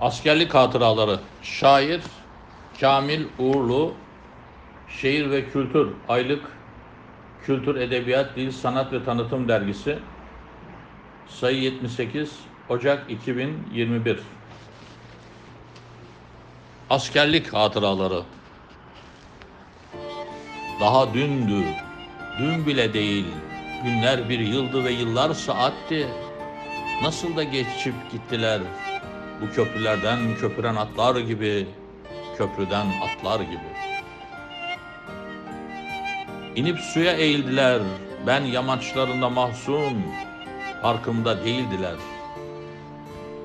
Askerlik hatıraları. Şair Kamil Uğurlu. Şehir ve Kültür Aylık Kültür, Edebiyat, Dil, Sanat ve Tanıtım Dergisi. Sayı 78 Ocak 2021. Askerlik hatıraları. Daha dündü, dün bile değil. Günler bir yıldı ve yıllar saatti. Nasıl da geçip gittiler. Bu köprülerden köpüren atlar gibi, köprüden atlar gibi. İnip suya eğildiler, ben yamaçlarında mahzun, farkımda değildiler.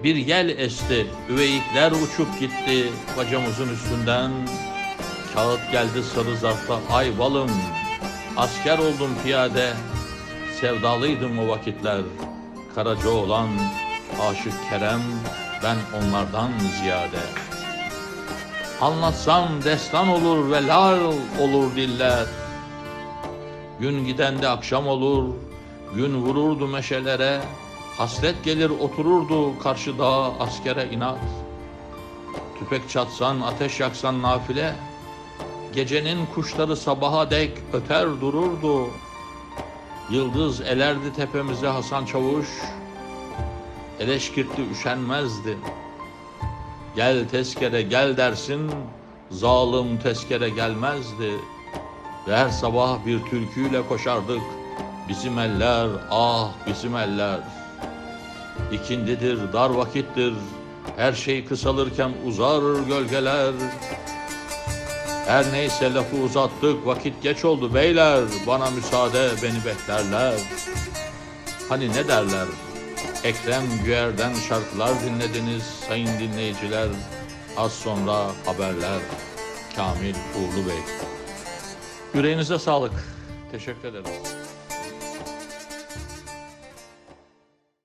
Bir yel esti, üveyikler uçup gitti bacamızın üstünden. Kağıt geldi sarı zarfta, ay balım, asker oldum piyade, sevdalıydım o vakitler. Karaca olan aşık Kerem, ben onlardan ziyade. Anlatsam destan olur ve lal olur diller. Gün gidende akşam olur, gün vururdu meşelere, hasret gelir otururdu karşıda askere inat. Tüfek çatsan, ateş yaksan nafile, gecenin kuşları sabaha dek öter dururdu. Yıldız elerdi tepemize Hasan Çavuş, eleşkirtli üşenmezdi. Gel tezkere gel dersin, zalim tezkere gelmezdi. Ve her sabah bir türküyle koşardık. Bizim eller, ah bizim eller. İkindidir, dar vakittir. Her şey kısalırken uzar gölgeler. Her neyse lafı uzattık, vakit geç oldu beyler. Bana müsaade, beni beklerler. Hani ne derler? Ekrem Güer'den şarkılar dinlediniz sayın dinleyiciler. Az sonra haberler. Kamil Uğurlu Bey. Yüreğinize sağlık. Teşekkür ederiz.